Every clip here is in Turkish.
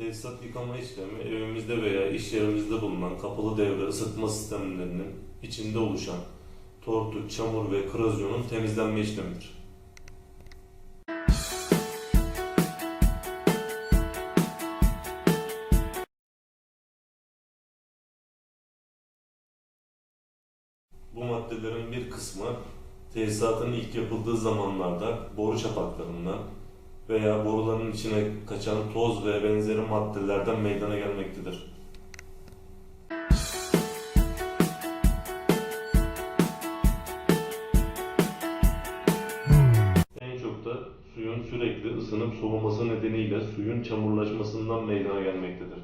Tesisat yıkama işlemi evimizde veya iş yerimizde bulunan kapalı devre ısıtma sistemlerinin içinde oluşan tortu, çamur ve korozyonun temizlenme işlemidir. Bu maddelerin bir kısmı tesisatın ilk yapıldığı zamanlarda boru çapaklarından veya boruların içine kaçan toz ve benzeri maddelerden meydana gelmektedir. En çok da suyun sürekli ısınıp soğuması nedeniyle suyun çamurlaşmasından meydana gelmektedir.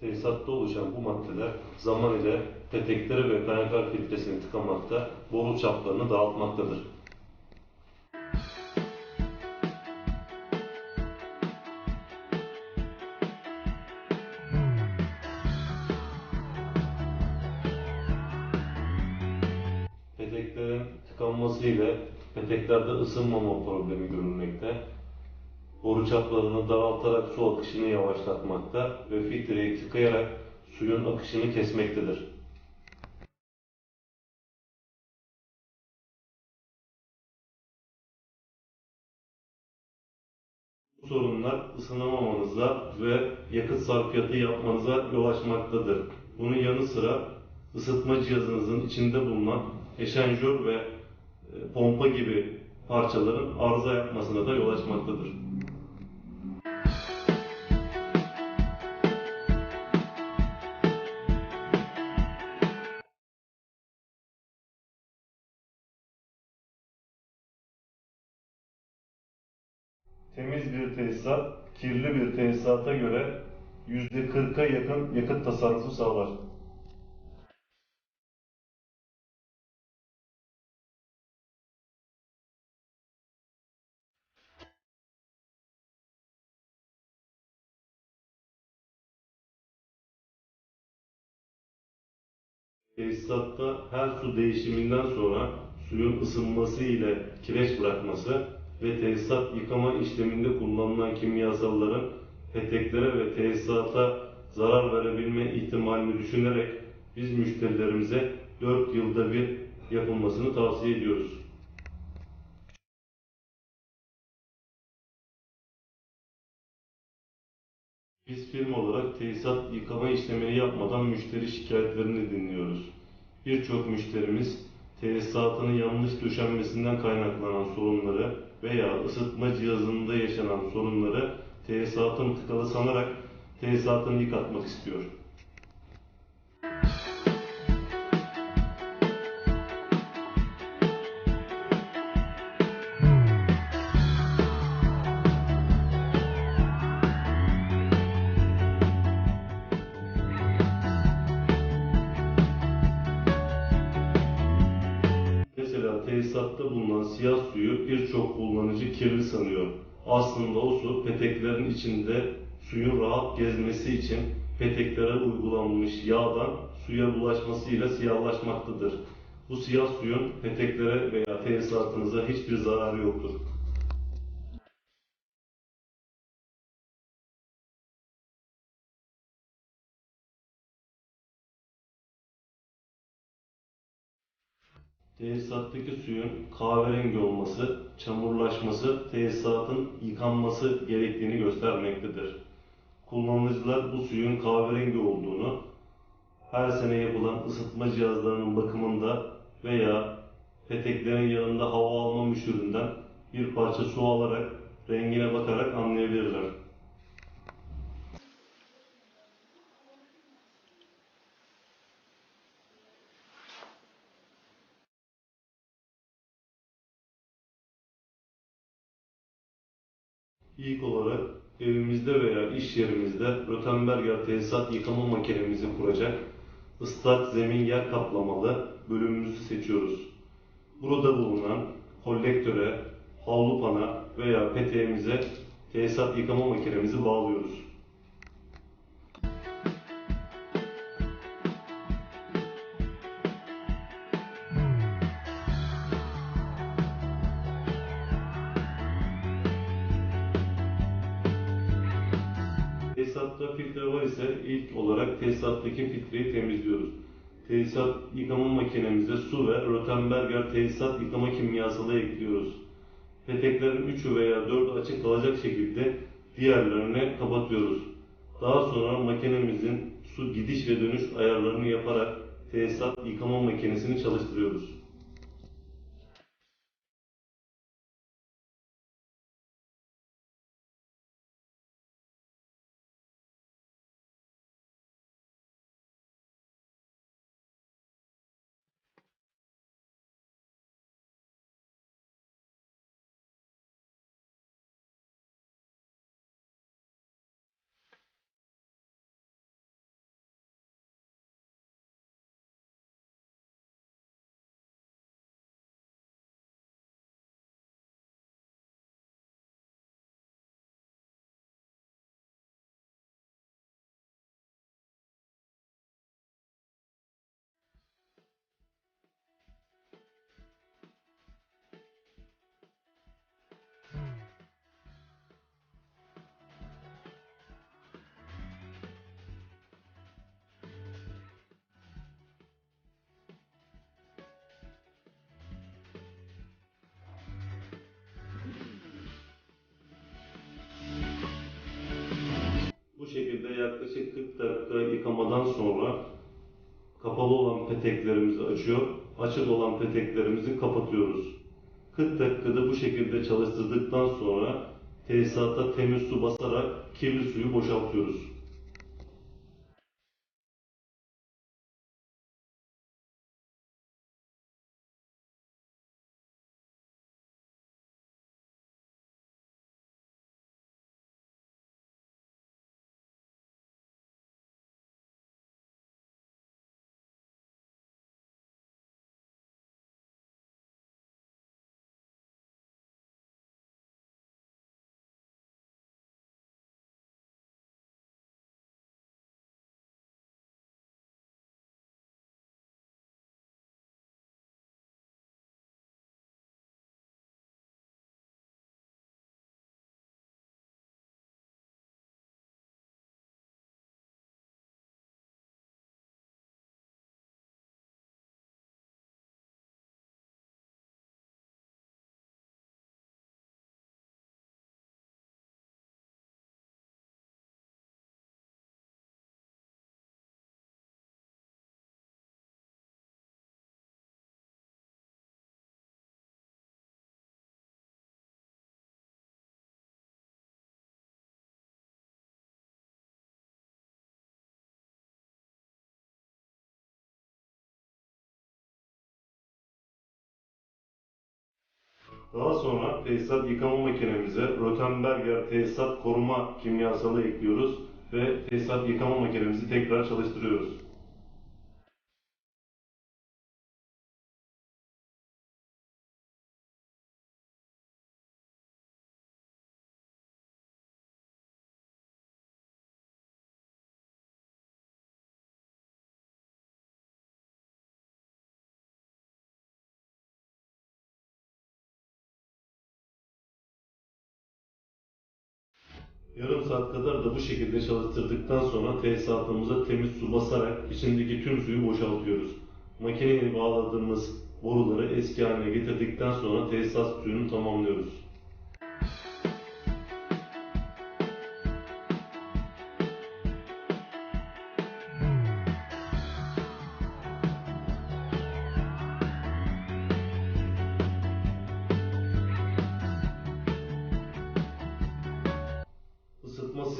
Tesisatta oluşan bu maddeler zaman ile petekleri ve kaynaklar filtresini tıkamakta, boru çaplarını dağıtmaktadır. Peteklerin tıkanması ile peteklerde ısınmama problemi görülmekte. Boru çaplarını daraltarak su akışını yavaşlatmakta ve filtreyi tıkayarak suyun akışını kesmektedir. Bu sorunlar ısınamamanıza ve yakıt sarfiyatı yapmanıza yol açmaktadır. Bunun yanı sıra ısıtma cihazınızın içinde bulunan eşanjör ve e, pompa gibi parçaların arıza yapmasına da yol açmaktadır. Temiz bir tesisat, kirli bir tesisata göre %40'a yakın yakıt tasarrufu sağlar. Tesisatta her su değişiminden sonra suyun ısınması ile kireç bırakması ve tesisat yıkama işleminde kullanılan kimyasalların peteklere ve tesisata zarar verebilme ihtimalini düşünerek biz müşterilerimize 4 yılda bir yapılmasını tavsiye ediyoruz. Biz firma olarak tesisat yıkama işlemini yapmadan müşteri şikayetlerini dinliyoruz. Birçok müşterimiz tesisatının yanlış döşenmesinden kaynaklanan sorunları veya ısıtma cihazında yaşanan sorunları tesisatın tıkalı sanarak tesisatını yıkatmak istiyor. Tesisatta bulunan siyah suyu birçok kullanıcı kirli sanıyor. Aslında o su peteklerin içinde suyun rahat gezmesi için peteklere uygulanmış yağdan suya bulaşmasıyla siyahlaşmaktadır. Bu siyah suyun peteklere veya tesisatınıza hiçbir zararı yoktur. Tesisattaki suyun kahverengi olması, çamurlaşması, tesisatın yıkanması gerektiğini göstermektedir. Kullanıcılar bu suyun kahverengi olduğunu, her sene yapılan ısıtma cihazlarının bakımında veya peteklerin yanında hava alma müşüründen bir parça su alarak, rengine bakarak anlayabilirler. İlk olarak evimizde veya iş yerimizde Rötenberger tesisat yıkama makinemizi kuracak ıslak zemin yer kaplamalı bölümümüzü seçiyoruz. Burada bulunan kolektöre, havlu pana veya peteğimize tesisat yıkama makinemizi bağlıyoruz. Tesisatta filtre var ise ilk olarak tesisattaki filtreyi temizliyoruz. Tesisat yıkama makinemize su ve Rötenberger tesisat yıkama kimyasalı ekliyoruz. Peteklerin üçü veya dördü açık kalacak şekilde diğerlerini kapatıyoruz. Daha sonra makinemizin su gidiş ve dönüş ayarlarını yaparak tesisat yıkama makinesini çalıştırıyoruz. Şekilde yaklaşık 40 dakika yıkamadan sonra kapalı olan peteklerimizi açıyor, açık olan peteklerimizi kapatıyoruz. 40 dakikada bu şekilde çalıştırdıktan sonra tesisata temiz su basarak kirli suyu boşaltıyoruz. Daha sonra tesisat yıkama makinemize Rötenberger tesisat koruma kimyasalı ekliyoruz ve tesisat yıkama makinemizi tekrar çalıştırıyoruz. Yarım saat kadar da bu şekilde çalıştırdıktan sonra tesisatımıza temiz su basarak içindeki tüm suyu boşaltıyoruz. Makineye bağladığımız boruları eski haline getirdikten sonra tesisat suyunu tamamlıyoruz.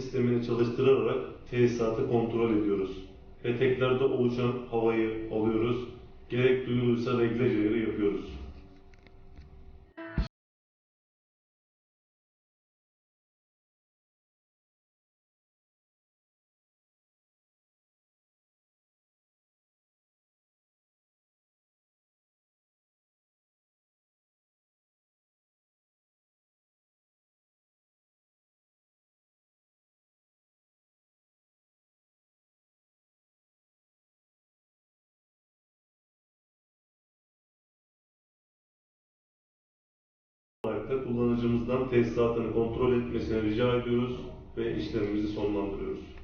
Sistemini çalıştırarak tesisatı kontrol ediyoruz. Peteklerde oluşan havayı alıyoruz. Gerek duyulursa reglajları yapıyoruz. Etmemekte. Kullanıcımızdan tesisatını kontrol etmesini rica ediyoruz ve işlemimizi sonlandırıyoruz.